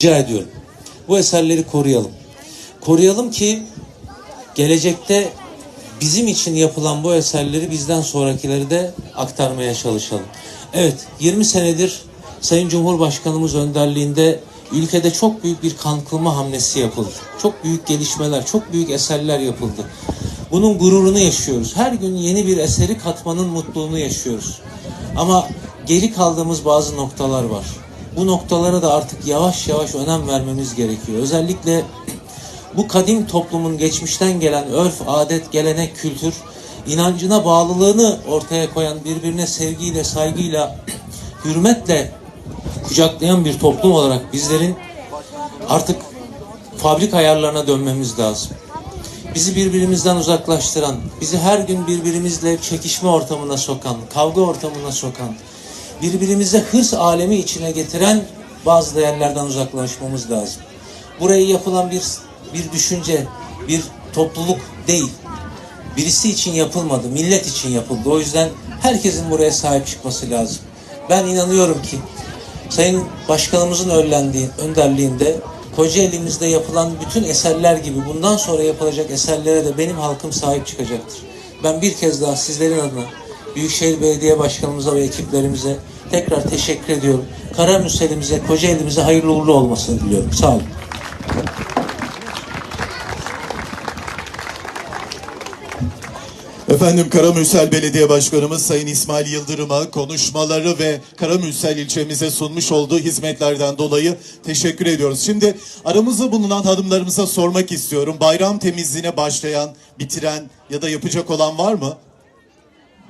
rica ediyorum. Bu eserleri koruyalım. Koruyalım ki gelecekte bizim için yapılan bu eserleri bizden sonrakileri de aktarmaya çalışalım. Evet, 20 senedir Sayın Cumhurbaşkanımız önderliğinde ülkede çok büyük bir kalkınma hamlesi yapıldı. Çok büyük gelişmeler, çok büyük eserler yapıldı. Bunun gururunu yaşıyoruz. Her gün yeni bir eseri katmanın mutluluğunu yaşıyoruz. Ama geri kaldığımız bazı noktalar var. Bu noktalara da artık yavaş yavaş önem vermemiz gerekiyor. Özellikle bu kadim toplumun geçmişten gelen örf, adet, gelenek, kültür, inancına bağlılığını ortaya koyan, birbirine sevgiyle, saygıyla, hürmetle kucaklayan bir toplum olarak bizlerin artık fabrik ayarlarına dönmemiz lazım. Bizi birbirimizden uzaklaştıran, bizi her gün birbirimizle çekişme ortamına sokan, kavga ortamına sokan, birbirimize hırs alemi içine getiren bazı değerlerden uzaklaşmamız lazım. Buraya yapılan bir bir düşünce, bir topluluk değil. Birisi için yapılmadı, millet için yapıldı. O yüzden herkesin buraya sahip çıkması lazım. Ben inanıyorum ki Sayın Başkanımızın önderliğinde Kocaeli'mizde yapılan bütün eserler gibi bundan sonra yapılacak eserlere de benim halkım sahip çıkacaktır. Ben bir kez daha sizlerin adına Büyükşehir Belediye Başkanımıza ve ekiplerimize tekrar teşekkür ediyorum. Karamürsel'imize, Kocaeli'mize hayırlı uğurlu olmasını diliyorum. Sağ olun. Efendim Karamürsel Belediye Başkanımız Sayın İsmail Yıldırım'a konuşmaları ve Karamürsel ilçemize sunmuş olduğu hizmetlerden dolayı teşekkür ediyoruz. Şimdi aramızda bulunan hanımlarımıza sormak istiyorum. Bayram temizliğine başlayan, bitiren ya da yapacak olan var mı?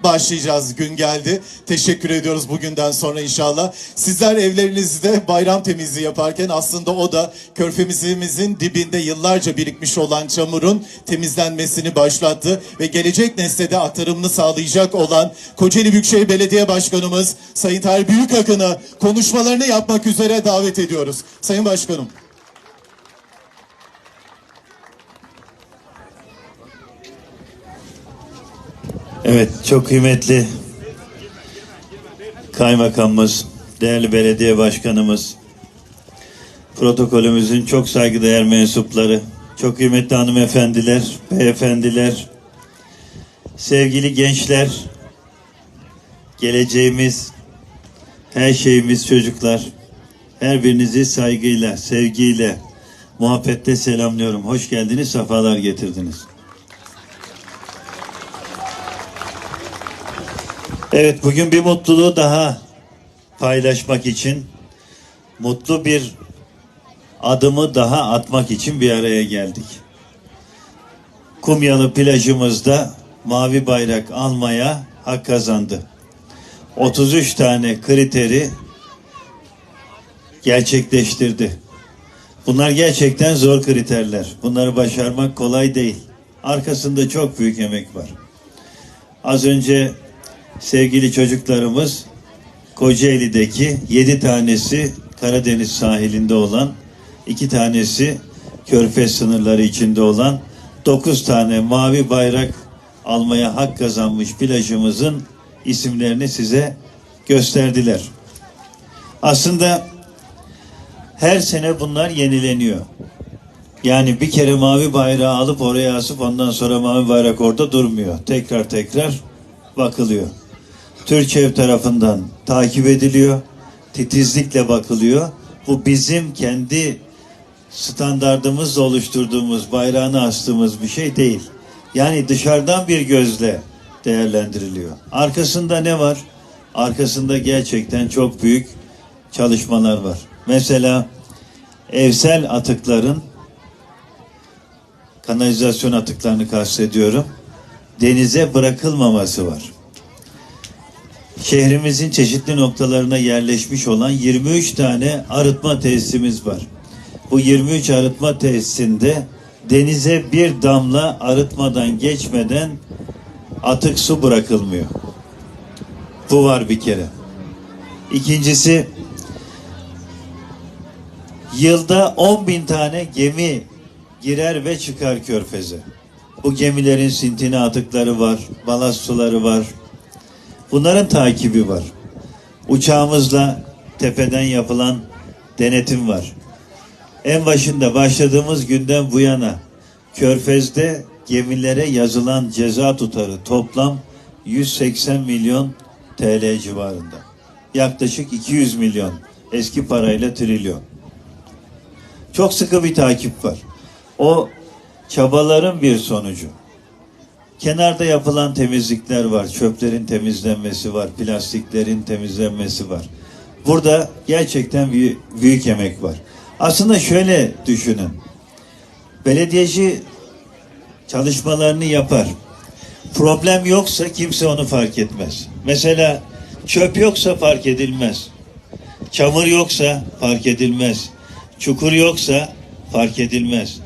Başlayacağız. Gün geldi. Teşekkür ediyoruz bugünden sonra inşallah. Sizler evlerinizde bayram temizliği yaparken aslında o da körfemizimizin dibinde yıllarca birikmiş olan çamurun temizlenmesini başlattı ve gelecek nesle de aktarımını sağlayacak olan Kocaeli Büyükşehir Belediye Başkanımız Sayın Tahir Büyükakın'ı konuşmalarını yapmak üzere davet ediyoruz. Sayın Başkanım. Evet, çok kıymetli kaymakamımız, değerli belediye başkanımız, protokolümüzün çok saygıdeğer mensupları, çok kıymetli hanımefendiler, beyefendiler, sevgili gençler, geleceğimiz, her şeyimiz çocuklar, her birinizi saygıyla, sevgiyle, muhabbette selamlıyorum. Hoş geldiniz, sefalar getirdiniz. Evet bugün bir mutluluğu daha paylaşmak için mutlu bir adımı daha atmak için bir araya geldik. Kumyalı plajımızda mavi bayrak almaya hak kazandı. 33 tane kriteri gerçekleştirdi. Bunlar gerçekten zor kriterler. Bunları başarmak kolay değil. Arkasında çok büyük emek var. Az önce sevgili çocuklarımız Kocaeli'deki yedi tanesi Karadeniz sahilinde olan, iki tanesi Körfez sınırları içinde olan dokuz tane mavi bayrak almaya hak kazanmış plajımızın isimlerini size gösterdiler. Aslında her sene bunlar yenileniyor. Yani bir kere mavi bayrağı alıp oraya asıp ondan sonra mavi bayrak orada durmuyor. Tekrar tekrar bakılıyor. TÜRÇEV tarafından takip ediliyor. Titizlikle bakılıyor. Bu bizim kendi standardımızla oluşturduğumuz, bayrağını astığımız bir şey değil. Yani dışarıdan bir gözle değerlendiriliyor. Arkasında ne var? Arkasında gerçekten çok büyük çalışmalar var. Mesela evsel atıkların kanalizasyon atıklarını kastediyorum. Denize bırakılmaması var. Şehrimizin çeşitli noktalarına yerleşmiş olan 23 tane arıtma tesisimiz var. Bu 23 arıtma tesisinde denize bir damla arıtmadan geçmeden atık su bırakılmıyor. Bu var bir kere. İkincisi yılda 10 bin tane gemi girer ve çıkar körfeze. Bu gemilerin sintini atıkları var, balast suları var. Bunların takibi var. Uçağımızla tepeden yapılan denetim var. En başında başladığımız günden bu yana Körfez'de gemilere yazılan ceza tutarı toplam 180 milyon TL civarında. Yaklaşık 200 milyon eski parayla trilyon. Çok sıkı bir takip var. O çabaların bir sonucu. Kenarda yapılan temizlikler var. Çöplerin temizlenmesi var. Plastiklerin temizlenmesi var. Burada gerçekten bir büyük emek var. Aslında şöyle düşünün. Belediyeci çalışmalarını yapar. Problem yoksa kimse onu fark etmez. Mesela çöp yoksa fark edilmez. Çamur yoksa fark edilmez. Çukur yoksa fark edilmez.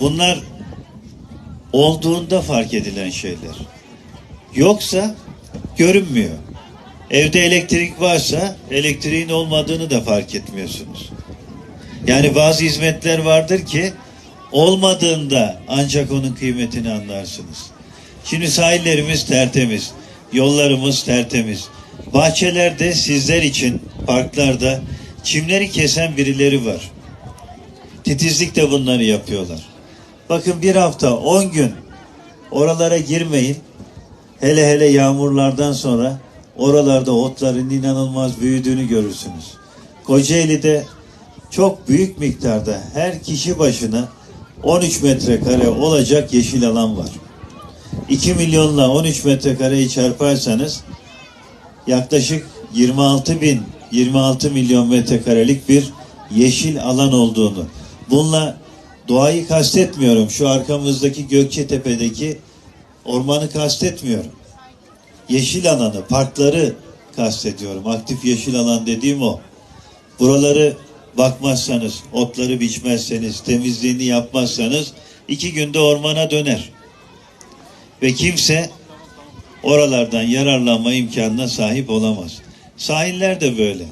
Bunlar olduğunda fark edilen şeyler. Yoksa görünmüyor. Evde elektrik varsa elektriğin olmadığını da fark etmiyorsunuz. Yani bazı hizmetler vardır ki olmadığında ancak onun kıymetini anlarsınız. Şimdi sahillerimiz tertemiz, yollarımız tertemiz. Bahçelerde sizler için parklarda çimleri kesen birileri var. Titizlik de bunları yapıyorlar. Bakın bir hafta, on gün oralara girmeyin. Hele hele yağmurlardan sonra oralarda otların inanılmaz büyüdüğünü görürsünüz. Kocaeli'de çok büyük miktarda her kişi başına 13 metrekare olacak yeşil alan var. 2 milyonla 13 metrekareyi çarparsanız yaklaşık 26 bin 26 milyon metrekarelik bir yeşil alan olduğunu. Bununla doğayı kastetmiyorum. Şu arkamızdaki Gökçetepe'deki ormanı kastetmiyorum. Yeşil alanı, parkları kastediyorum. Aktif yeşil alan dediğim o. Buraları bakmazsanız, otları biçmezseniz, temizliğini yapmazsanız iki günde ormana döner. Ve kimse oralardan yararlanma imkanına sahip olamaz. Sahiller de böyle.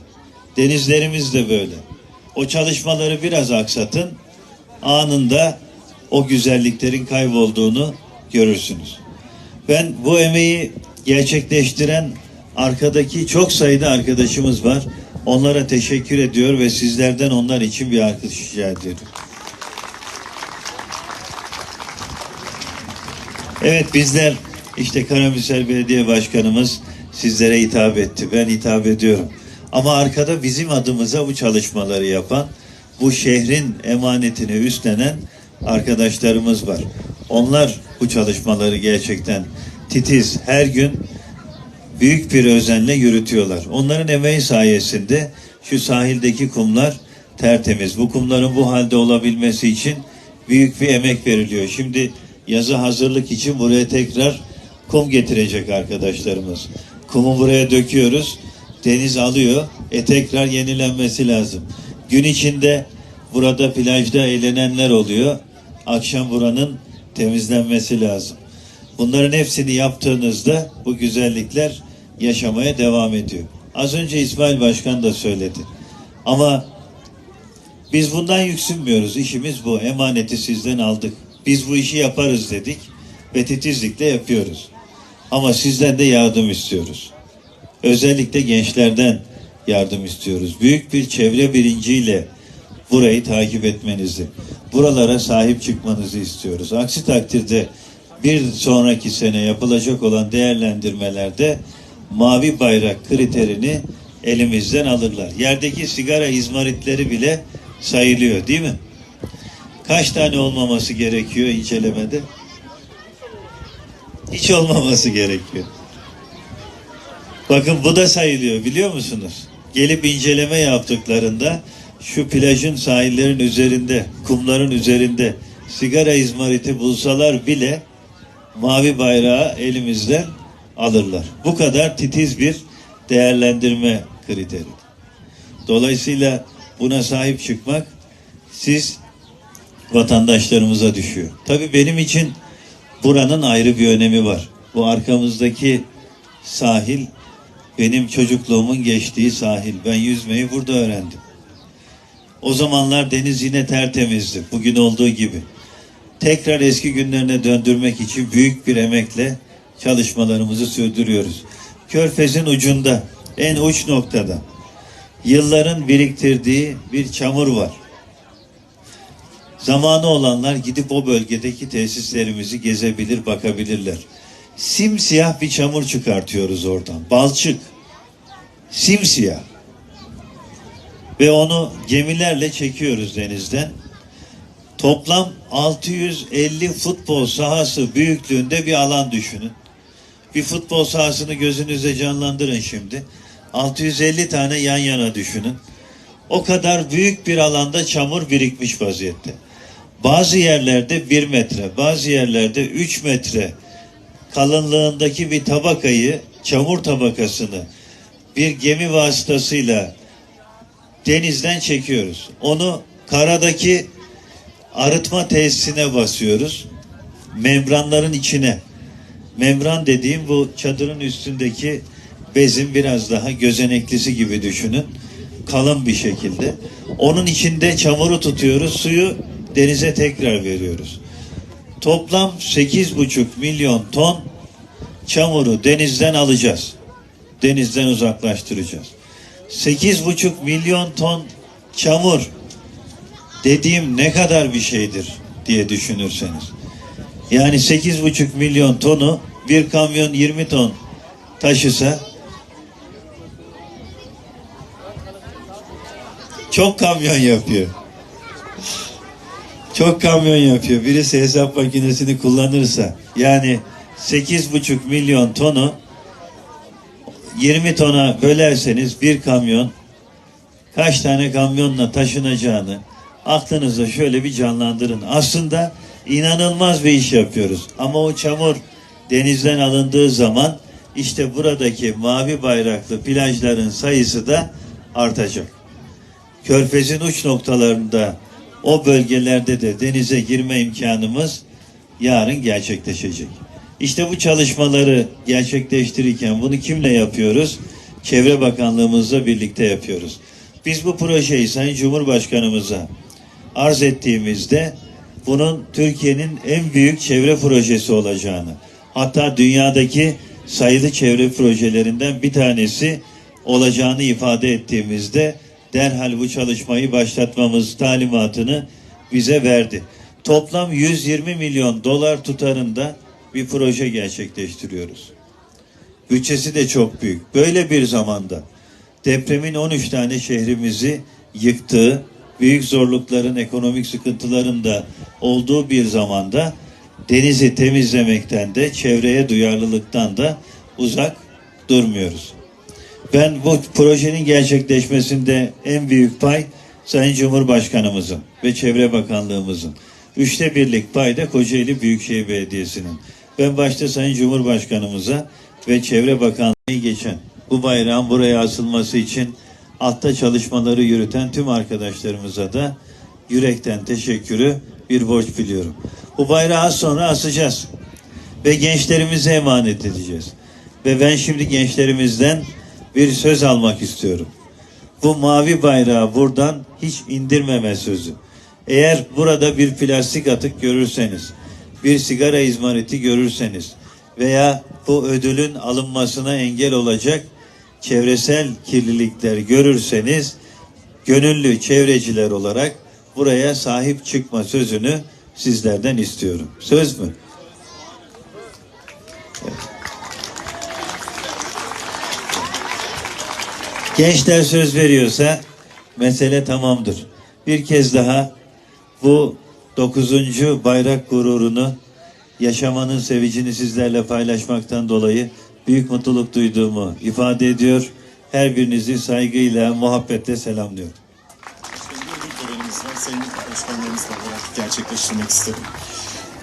Denizlerimiz de böyle. O çalışmaları biraz aksatın. Anında o güzelliklerin kaybolduğunu görürsünüz. Ben bu emeği gerçekleştiren arkadaki çok sayıda arkadaşımız var. Onlara teşekkür ediyor ve sizlerden onlar için bir alkış rica ediyorum. Evet bizler işte Karamürsel Belediye Başkanımız sizlere hitap etti. Ben hitap ediyorum. Ama arkada bizim adımıza bu çalışmaları yapan, bu şehrin emanetini üstlenen arkadaşlarımız var. Onlar bu çalışmaları gerçekten titiz her gün büyük bir özenle yürütüyorlar. Onların emeği sayesinde şu sahildeki kumlar tertemiz. Bu kumların bu halde olabilmesi için büyük bir emek veriliyor. Şimdi yazı hazırlık için buraya tekrar kum getirecek arkadaşlarımız. Kumu buraya döküyoruz. Deniz alıyor. E tekrar yenilenmesi lazım. Gün içinde burada plajda eğlenenler oluyor. Akşam buranın temizlenmesi lazım. Bunların hepsini yaptığınızda bu güzellikler yaşamaya devam ediyor. Az önce İsmail Başkan da söyledi. Ama biz bundan yüksünmüyoruz. İşimiz bu. Emaneti sizden aldık. Biz bu işi yaparız dedik ve titizlikle yapıyoruz. Ama sizden de yardım istiyoruz. Özellikle gençlerden yardım istiyoruz. Büyük bir çevre bilinciyle burayı takip etmenizi, buralara sahip çıkmanızı istiyoruz. Aksi takdirde bir sonraki sene yapılacak olan değerlendirmelerde mavi bayrak kriterini elimizden alırlar. Yerdeki sigara izmaritleri bile sayılıyor değil mi? Kaç tane olmaması gerekiyor incelemede? Hiç olmaması gerekiyor. Bakın bu da sayılıyor biliyor musunuz? Gelip inceleme yaptıklarında şu plajın sahillerin üzerinde, kumların üzerinde sigara izmariti bulsalar bile mavi bayrağı elimizden alırlar. Bu kadar titiz bir değerlendirme kriteri. Dolayısıyla buna sahip çıkmak siz vatandaşlarımıza düşüyor. Tabii benim için buranın ayrı bir önemi var. Bu arkamızdaki sahil benim çocukluğumun geçtiği sahil. Ben yüzmeyi burada öğrendim. O zamanlar deniz yine tertemizdi. Bugün olduğu gibi. Tekrar eski günlerine döndürmek için büyük bir emekle çalışmalarımızı sürdürüyoruz. Körfez'in ucunda, en uç noktada yılların biriktirdiği bir çamur var. Zamanı olanlar gidip o bölgedeki tesislerimizi gezebilir, bakabilirler. Simsiyah bir çamur çıkartıyoruz oradan. Balçık. Simsiyah. Ve onu gemilerle çekiyoruz denizden. Toplam 650 futbol sahası büyüklüğünde bir alan düşünün. Bir futbol sahasını gözünüzde canlandırın şimdi. 650 tane yan yana düşünün. O kadar büyük bir alanda çamur birikmiş vaziyette. Bazı yerlerde 1 metre, bazı yerlerde 3 metre kalınlığındaki bir tabakayı, çamur tabakasını bir gemi vasıtasıyla denizden çekiyoruz. Onu karadaki arıtma tesisine basıyoruz. Membranların içine. Membran dediğim bu çadırın üstündeki bezin biraz daha gözeneklisi gibi düşünün. Kalın bir şekilde. Onun içinde çamuru tutuyoruz. Suyu denize tekrar veriyoruz. Toplam 8,5 milyon ton çamuru denizden alacağız. Denizden uzaklaştıracağız. 8,5 milyon ton çamur dediğim ne kadar bir şeydir diye düşünürseniz. Yani 8,5 milyon tonu bir kamyon 20 ton taşısa çok kamyon yapıyor. Çok kamyon yapıyor. Birisi hesap makinesini kullanırsa yani 8,5 milyon tonu 20 tona bölerseniz bir kamyon kaç tane kamyonla taşınacağını aklınızda şöyle bir canlandırın. Aslında inanılmaz bir iş yapıyoruz. Ama o çamur denizden alındığı zaman işte buradaki mavi bayraklı plajların sayısı da artacak. Körfez'in uç noktalarında o bölgelerde de denize girme imkanımız yarın gerçekleşecek. İşte bu çalışmaları gerçekleştirirken bunu kimle yapıyoruz? Çevre Bakanlığımızla birlikte yapıyoruz. Biz bu projeyi Sayın Cumhurbaşkanımıza arz ettiğimizde bunun Türkiye'nin en büyük çevre projesi olacağını, hatta dünyadaki sayılı çevre projelerinden bir tanesi olacağını ifade ettiğimizde derhal bu çalışmayı başlatmamız talimatını bize verdi. Toplam 120 milyon dolar tutarında bir proje gerçekleştiriyoruz. Bütçesi de çok büyük. Böyle bir zamanda depremin 13 tane şehrimizi yıktığı, büyük zorlukların, ekonomik sıkıntıların da olduğu bir zamanda denizi temizlemekten de çevreye duyarlılıktan da uzak durmuyoruz. Ben bu projenin gerçekleşmesinde en büyük pay Sayın Cumhurbaşkanımızın ve Çevre Bakanlığımızın. Üçte birlik pay da Kocaeli Büyükşehir Belediyesi'nin. Ben başta Sayın Cumhurbaşkanımıza ve Çevre Bakanlığı geçen bu bayrağın buraya asılması için altta çalışmaları yürüten tüm arkadaşlarımıza da yürekten teşekkürü bir borç biliyorum. Bu bayrağı az sonra asacağız ve gençlerimize emanet edeceğiz. Ve ben şimdi gençlerimizden bir söz almak istiyorum. Bu mavi bayrağı buradan hiç indirmeme sözü. Eğer burada bir plastik atık görürseniz, bir sigara izmariti görürseniz veya bu ödülün alınmasına engel olacak çevresel kirlilikler görürseniz gönüllü çevreciler olarak buraya sahip çıkma sözünü sizlerden istiyorum. Söz mü? Gençler söz veriyorsa mesele tamamdır. Bir kez daha bu dokuzuncu bayrak gururunu yaşamanın sevincini sizlerle paylaşmaktan dolayı büyük mutluluk duyduğumu ifade ediyor. Her birinizi saygıyla, muhabbetle selamlıyorum. Sayın Başkanlarımızla beraber gerçekleştirmek istedim.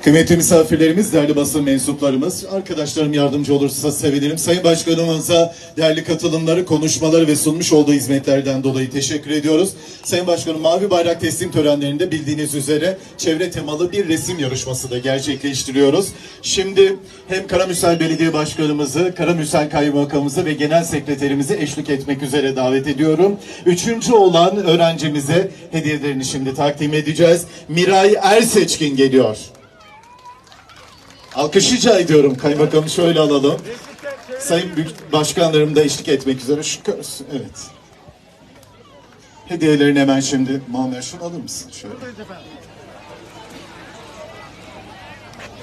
Kıymetli misafirlerimiz, değerli basın mensuplarımız, arkadaşlarım yardımcı olursa sevinirim. Sayın Başkanımıza değerli katılımları, konuşmaları ve sunmuş olduğu hizmetlerden dolayı teşekkür ediyoruz. Sayın Başkanım, Mavi Bayrak teslim törenlerinde bildiğiniz üzere çevre temalı bir resim yarışması da gerçekleştiriyoruz. Şimdi hem Karamürsel Belediye Başkanımızı, Karamürsel Kaymakamımızı ve Genel Sekreterimizi eşlik etmek üzere davet ediyorum. Üçüncü olan öğrencimize hediyelerini şimdi takdim edeceğiz. Miray Erseçkin geliyor. Alkış rica ediyorum kaymakamı şöyle alalım. Sayın Başkanlarım da eşlik etmek üzere şu. Evet. Hediyelerini hemen şimdi Muammer şunu alır mısın şöyle?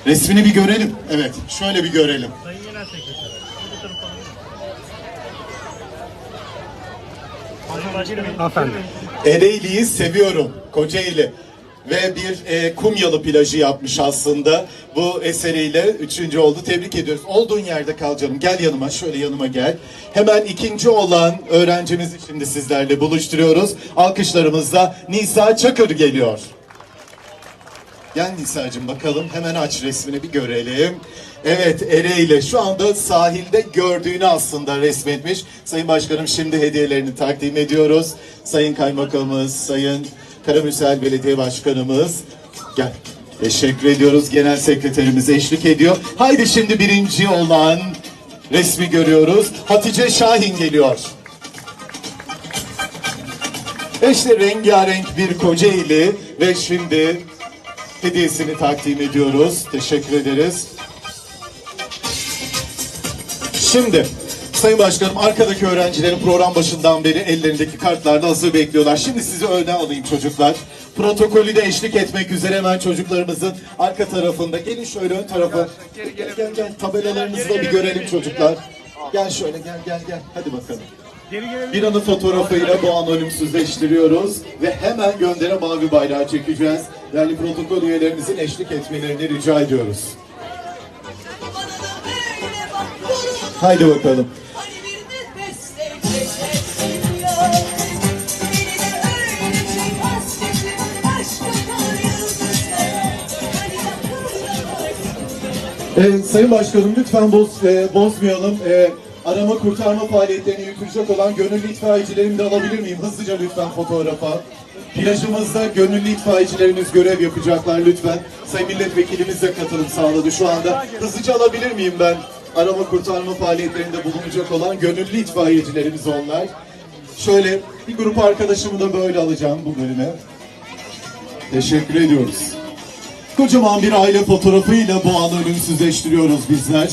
Resmini bir görelim. Evet, şöyle bir görelim. Hanımefendi. Ereğli'yi seviyorum. Kocaeli. Ve bir e, Kumyalı plajı yapmış aslında. Bu eseriyle üçüncü oldu. Tebrik ediyoruz. Olduğun yerde kal canım. Gel yanıma. Şöyle yanıma gel. Hemen ikinci olan öğrencimizi şimdi sizlerle buluşturuyoruz. Alkışlarımızla Nisa Çakır geliyor. Gel Nisa'cığım bakalım. Hemen aç resmini bir görelim. Evet Ereğli şu anda sahilde gördüğünü aslında resmetmiş. Sayın Başkanım şimdi hediyelerini takdim ediyoruz. Sayın Kaymakamımız, Sayın Karamürsel Belediye Başkanımız. Gel. Teşekkür ediyoruz. Genel sekreterimiz eşlik ediyor. Haydi şimdi birinci olan resmi görüyoruz. Hatice Şahin geliyor. İşte rengarenk bir Kocaeli ve şimdi hediyesini takdim ediyoruz. Teşekkür ederiz. Şimdi Sayın Başkanım arkadaki öğrencilerin program başından beri ellerindeki kartlarda hazır bekliyorlar. Şimdi sizi öne alayım çocuklar. Protokolü de eşlik etmek üzere hemen çocuklarımızın arka tarafında. Gelin şöyle ön tarafa. Gel gel gel. Tabelalarınızı da bir görelim çocuklar. Gel şöyle gel gel gel. Hadi bakalım. Bir anı fotoğrafıyla bu an ölümsüzleştiriyoruz ve hemen göndere mavi bayrağı çekeceğiz. Yani protokol üyelerimizin eşlik etmelerini rica ediyoruz. Haydi bakalım. Ee, Sayın Başkanım lütfen boz, e, bozmayalım. Ee, arama kurtarma faaliyetlerini yürütecek olan gönüllü itfaiyecilerimi de alabilir miyim? Hızlıca lütfen fotoğrafa. Plajımızda gönüllü itfaiyecilerimiz görev yapacaklar lütfen. Sayın Milletvekilimiz de katılım sağladı şu anda. Hızlıca alabilir miyim ben? Arama kurtarma faaliyetlerinde bulunacak olan gönüllü itfaiyecilerimiz onlar. Şöyle bir grup arkadaşımı da böyle alacağım bu bölüme. Teşekkür ediyoruz. Kocaman bir aile fotoğrafıyla bu anı ölümsüzleştiriyoruz bizler.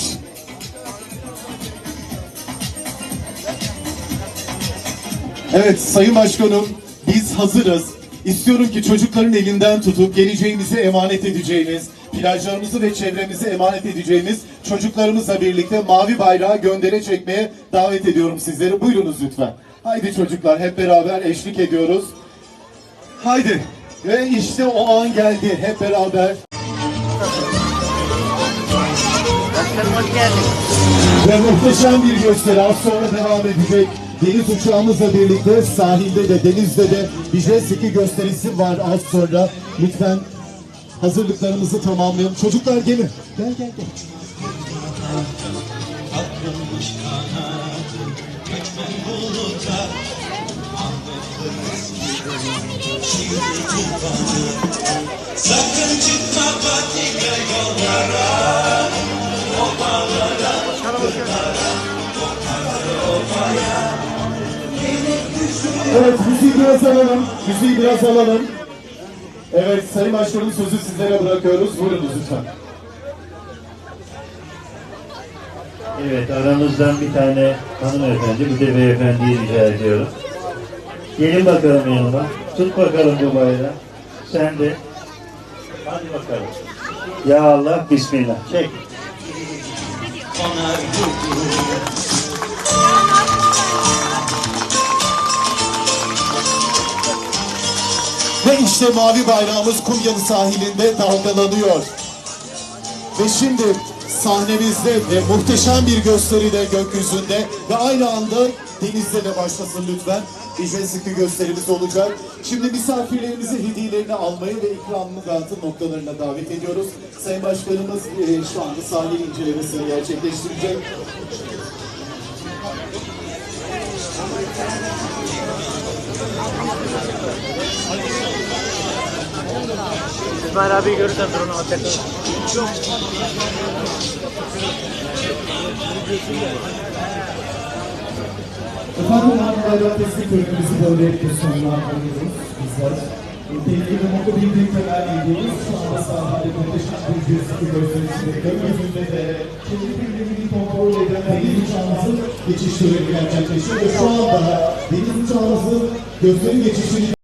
Evet Sayın Başkanım biz hazırız. İstiyorum ki çocukların elinden tutup geleceğimizi emanet edeceğimiz, plajlarımızı ve çevremizi emanet edeceğimiz çocuklarımızla birlikte mavi bayrağı göndere çekmeye davet ediyorum sizleri. Buyurunuz lütfen. Haydi çocuklar hep beraber eşlik ediyoruz. Haydi. Ve işte o an geldi hep beraber. Ve muhteşem bir gösteri az sonra devam edecek. Deniz uçağımızla birlikte sahilde de denizde de bir J2 gösterisi var az sonra. Lütfen hazırlıklarımızı tamamlayalım. Çocuklar gelin. Gel gel gel. Sakın çıkma patika yollara Evet müziği biraz alalım. Müziği biraz alalım. Evet Sayın Başkanım sözü sizlere bırakıyoruz. Buyurunuz lütfen. Evet aramızdan bir tane hanımefendi bir de beyefendiyi rica ediyorum. Gelin bakalım yanıma. Tut bakalım bu bayrağı. Sen de. Hadi bakalım. Ya Allah Bismillah. Çek. Ve işte mavi bayrağımız Kumyalı sahilinde dalgalanıyor. Ve şimdi sahnemizde ve muhteşem bir gösteride gökyüzünde ve aynı anda denizde de başlasın lütfen. İjensiki gösterimiz olacak. Şimdi misafirlerimizi hediyelerini almayı ve ikramını dağıtım noktalarına davet ediyoruz. Sayın Başkanımız e, şu anda sahil incelemesini gerçekleştirecek. İsmail abi görürsen drone ateş. Efendim Anadolu Teslim Kulübümüzü böylelikle sonlandırıyoruz bizler. Bir gün kadar gidiyoruz. Şu anda sahada muhteşem bir gözlükü gösterisinde gökyüzünde de kendi birbirini kontrol eden deniz uçağımızın geçişleri gerçekleşiyor. Ve şu anda deniz uçağımızın gösteri geçişini